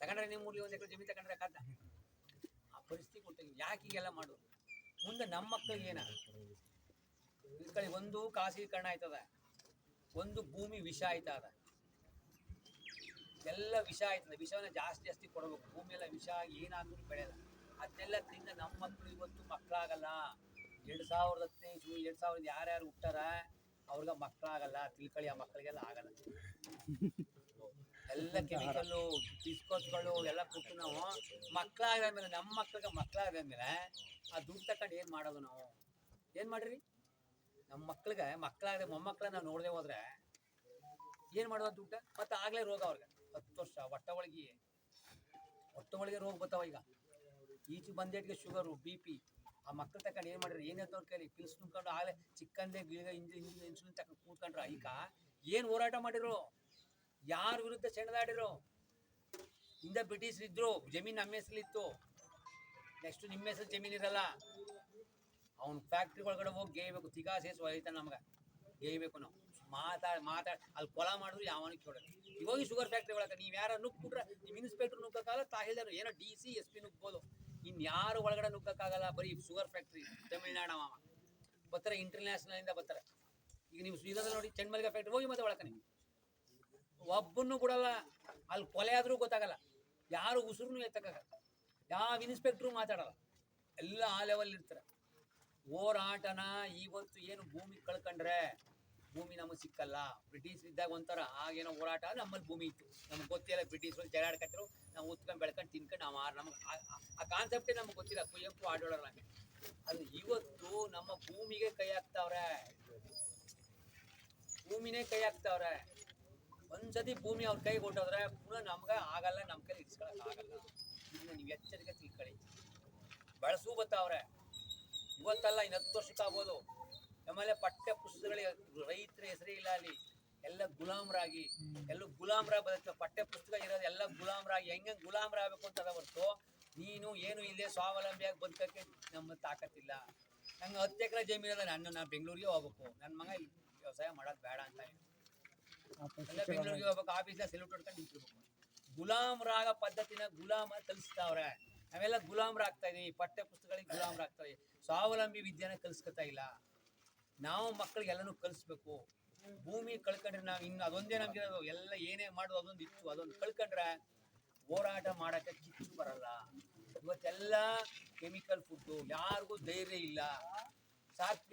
ತಗೊಂಡ್ರೆ ನಿಮ್ಮ ಮೂರ್ಲಿ ಒಂದು ಎಕರೆ ಜಮೀನು ತಗೊಂಡ್ರೆ ಕಾದ ಆ ಪರಿಸ್ಥಿತಿ ಕೊಟ್ಟಿಲ್ಲ ಯಾಕೆ ಹೀಗೆಲ್ಲ ಮಾಡು ಮುಂದೆ ನಮ್ಮ ಮಕ್ಕಳಿಗೆ ಏನ? ಒಂದು ಖಾಸಗೀಕರಣ ಆಯ್ತದ. ಒಂದು ಭೂಮಿ ವಿಷ ಆಯ್ತದ. ಎಲ್ಲ ವಿಷ ಆಯ್ತದ. ವಿಷವನ್ನ ಜಾಸ್ತಿ ಜಾಸ್ತಿ ಕೊಡಬೇಕು. ಭೂಮಿ ಎಲ್ಲ ವಿಷ ಏನಾದ್ರೂ ಬೆಳೆಯಲ್ಲ. ಅದನ್ನೆಲ್ಲ ತಿಂದ ನಮ್ಮ ಮಕ್ಕಳು ಇವತ್ತು ಮಕ್ಕಳಾಗಲ್ಲ ಎರಡು ಸಾವಿರದ ಹದಿನೈದು ಎರಡು ಸಾವಿರದ ಯಾರ್ಯಾರು ಹುಟ್ಟಾರ, ಅವ್ರಿಗೆ ಮಕ್ಕಳಾಗಲ್ಲ ತಿಳ್ಕೊಳ್ಳಿ ಆ ಮಕ್ಕಳಿಗೆಲ್ಲ ಆಗಲ್ಲ. ಕೆಮಿಕಲ್ಲು ಬಿಸ್ಕೋತ್ಗಳು ಎಲ್ಲ ಕೊಟ್ಟು ನಾವು ಮಕ್ಕಳಾದ್ಮೇಲೆ ನಮ್ಮ ಮಕ್ಳಿಗೆ ಮಕ್ಕಳಾದ್ಮೇಲೆ ಆ ದುಡ್ಡು ತಕೊಂಡು ಏನು ಮಾಡೋದು ನಾವು? ಏನು ಮಾಡ್ರಿ? ನಮ್ಮ ಮಕ್ಳಿಗೆ ಮಕ್ಕಳಾಗದೆ ಮೊಮ್ಮಕ್ಕಳನ್ನ ನಾವು ನೋಡದೆ ಹೋದ್ರೆ ಏನು ಮಾಡೋದು ದುಡ್ಡ? ಮತ್ತೆ ಆಗಲೇ ರೋಗ ಅವ್ರಿಗೆ. ಹತ್ತು ವರ್ಷ ಹೊಟ್ಟೆ ಒಳಗೆ ಹೊಟ್ಟೆ ಒಳಗೆ ರೋಗ ಬರ್ತಾವ ಈಗ. ಈಚೆ ಬಂದೇಟ್ಗೆ ಶುಗರು ಬಿ ಪಿ ಆ ಮಕ್ಳು ತಕೊಂಡು ಏನು ಮಾಡಿರಿ? ಏನೇ ಅವ್ರ ಕೈಲಿ ಪಿಲ್ಸ್ ನುಂಕೊಂಡು ಆಗಲೇ ಚಿಕ್ಕಂದೇ, ಗಿಳಿಗ ಇಂಜಿನ್ ಇನ್ಸುಲಿನ್ ತಕೊಂಡು ಕೂತ್ಕೊಂಡ್ರ ಈಗ ಏನು ಹೋರಾಟ ಮಾಡಿರು ಯಾರ ವಿರುದ್ಧ ಸೆಣದಾಡಿರು ಹಿಂದೆ ಬ್ರಿಟಿಷ್ ಇದ್ರು ಜಮೀನು ನಮ್ಮ ಹೆಸರಿತ್ತು ನೆಕ್ಸ್ಟ್ ನಿಮ್ಮ ಹೆಸರು ಜಮೀನು ಇರಲ್ಲ ಅವ್ನು ಫ್ಯಾಕ್ಟ್ರಿ ಒಳಗಡೆ ಹೋಗಿ ಗೇಯ್ಬೇಕು, ತಿಗಾ ಸೇಸು ಹೊಯ್ತಾನೆ ನಮ್ಗೆ. ಗೇಯ್ಬೇಕು ನಾವು. ಮಾತಾಡಿ ಮಾತಾಡಿ ಅಲ್ಲಿ ಕೊಲ ಮಾಡಿದ್ರು, ಯಾವನು ಕೇಳೋದು ಇವಾಗ ಶುಗರ್ ಫ್ಯಾಕ್ಟ್ರಿ ಒಳಗೆ, ನೀವು ಯಾರು ನುಗ್ಬಿಟ್ರೆ ನಿಮ್ಮ ಇನ್ಸ್ಪೆಕ್ಟರ್ ನುಗ್ಗಕ್ಕಾಗಲ್ಲ ತಾಹಿಲ್ದಾರು ಏನೋ ಡಿ ಸಿ ಎಸ್ ಪಿ ನುಗ್ಬೋದು ಇನ್ನು ಯಾರು ಒಳಗಡೆ ನುಗ್ಗಕ್ಕಾಗಲ್ಲ, ಬರೀ ಶುಗರ್ ಫ್ಯಾಕ್ಟ್ರಿ ತಮಿಳ್ನಾಡು ಅವ ಬರ್ತಾರೆ ಇಂಟರ್ನ್ಯಾಷನಲ್ ಇಂದ ಬರ್ತಾರೆ. ಈಗ ನೀವು ಶ್ರೀಧರ್ ನೋಡಿ ಚೆನ್ಮಲ್ಗ ಫ್ಯಾಕ್ಟ್ರಿ ಹೋಗಿ ಮತ್ತೆ ಒಳಕ ನೀವು. ಒಬ್ಬನ್ನು ಕೊಡಲ್ಲ ಅಲ್ಲಿ ಕೊಲೆ ಆದರೂ ಗೊತ್ತಾಗಲ್ಲ. ಯಾರು ಉಸಿರು ಎತ್ತಕ್ಕಾಗಲ್ಲ. ಯಾವ ಇನ್ಸ್ಪೆಕ್ಟ್ರು ಮಾತಾಡಲ್ಲ. ಎಲ್ಲ ಆ ಲೆವೆಲ್ ಇರ್ತಾರೆ. ಹೋರಾಟನ ಇವತ್ತು ಏನು ಭೂಮಿ ಕಳ್ಕೊಂಡ್ರೆ ಭೂಮಿ ನಮಗೆ ಸಿಕ್ಕಲ್ಲ. ಬ್ರಿಟಿಷ್ ಇದ್ದಾಗ ಒಂಥರ ಆಗೇನೋ ಹೋರಾಟ ನಮ್ಮಲ್ಲಿ ಭೂಮಿ ಇತ್ತು. ನಮ್ಗೆ ಗೊತ್ತಿಲ್ಲ ಬ್ರಿಟಿಷರು ಜಗಾಡ್ಕತ್ರು, ನಾವು ಉತ್ಕೊಂಡು ಬೆಳ್ಕೊಂಡು ತಿನ್ಕೊಂಡು ನಾವು ನಮಗೆ ಆ ಕಾನ್ಸೆಪ್ಟೇ ನಮ್ಗೆ ಗೊತ್ತಿಲ್ಲ. ಕುಯ್ಯಪ್ಪು ಆಡೋಳ ನಮಗೆ ಅದು ಇವತ್ತು ನಮ್ಮ ಭೂಮಿಗೆ ಕೈ ಹಾಕ್ತಾವ್ರೆ. ಭೂಮಿನೇ ಕೈ ಹಾಕ್ತಾವ್ರೆ. ಒಂದ್ಸತಿ ಭೂಮಿ ಅವ್ರ ಕೈ ಕೊಟ್ಟೋದ್ರೆ ಪುನಃ ನಮ್ಗೆ ಆಗಲ್ಲ ನಮ್ಮ ಕೈ ಇಡ್ಸ್ಕೊಳಕ್ ಆಗಲ್ಲ. ಇದನ್ನ ನೀವು ಎಚ್ಚರಿಕೆ ತಿಳ್ಕೊಳ್ಳಿ. ಬಳಸೂ ಗೊತ್ತಾವ್ರೆ ಇವತ್ತಲ್ಲ ಇನ್ನು ಹತ್ತು ವರ್ಷಕ್ಕೆ ಆಗ್ಬೋದು. ಆಮೇಲೆ ಪಠ್ಯ ಪುಸ್ತಕಗಳಿಗೆ ರೈತರ ಹೆಸರೇ ಇಲ್ಲ ಅಲ್ಲಿ. ಎಲ್ಲ ಗುಲಾಮ್ರಾಗಿ. ಎಲ್ಲ ಗುಲಾಮ್ರಾಗಿ ಬದುಕ್ತಾರೆ ಪಠ್ಯ ಪುಸ್ತಕ ಇರೋದು ಎಲ್ಲ ಗುಲಾಮರಾಗಿ. ಹೆಂಗೆ ಗುಲಾಮರ ಆಗ್ಬೇಕು ಅಂತ ಅದ ಹೊರತು ನೀನು ಏನು ಇಲ್ಲದೆ ಸ್ವಾವಲಂಬಿಯಾಗಿ ಬದುಕಕ್ಕೆ ನಮ್ಮ ತಾಕತ್ತಿಲ್ಲ. ನಂಗೆ ಹತ್ತು ಎಕರೆ ಜಮೀನು ನಾನು ನಾನು ಬೆಂಗಳೂರಿಗೆ ಹೋಗ್ಬೇಕು. ನನ್ನ ಮಗ ಇಲ್ಲಿ ವ್ಯವಸಾಯ ಮಾಡೋದು ಬೇಡ ಅಂತ ಹೇಳಿ. ಬೆಂಗಳೂರಿಗೆ ಹೋಗ್ಬೇಕು ಆಫೀಸ್ನ ಸೆಲ್ಯೂಟ್ ಹೊಡ್ಕೊಂಡು ನಿಂತಿರ್ಬೇಕು. ಗುಲಾಮ್ರಾಗ ಪದ್ಧತಿನ ಗುಲಾಮ ಕಲಿಸ್ತಾವ್ರೆ. ನಾವೆಲ್ಲ ಗುಲಾಮ್ರಾಗ್ತಾ ಇದೀವಿ ಪಠ್ಯ ಪುಸ್ತಕಗಳಿಗೆ ಗುಲಾಮ್ರಾಗ್ತಾ ಇದೀವಿ. ಸ್ವಾವಲಂಬಿ ವಿದ್ಯೆನ ಕಲಿಸ್ಕೊತಾ ಇಲ್ಲ. ನಾವು ಮಕ್ಕಳಿಗೆ ಎಲ್ಲನೂ ಕಲಿಸ್ಬೇಕು. ಭೂಮಿ ಕಳ್ಕೊಂಡ್ರೆ ನಾವು ಇನ್ನು ಅದೊಂದೇ ನಮ್ಗೆ ಎಲ್ಲ ಏನೇ ಮಾಡೋದು ಅದೊಂದು ಇತ್ತು. ಅದೊಂದು ಕಳ್ಕೊಂಡ್ರೆ ಹೋರಾಟ ಮಾಡಕ್ಕೆ ಕಿಚ್ಚು ಬರಲ್ಲ. ಇವತ್ತೆಲ್ಲ ಕೆಮಿಕಲ್ ಫುಡ್ಡು ಯಾರಿಗೂ ಧೈರ್ಯ ಇಲ್ಲ. ಸಾತ್ವಿಕ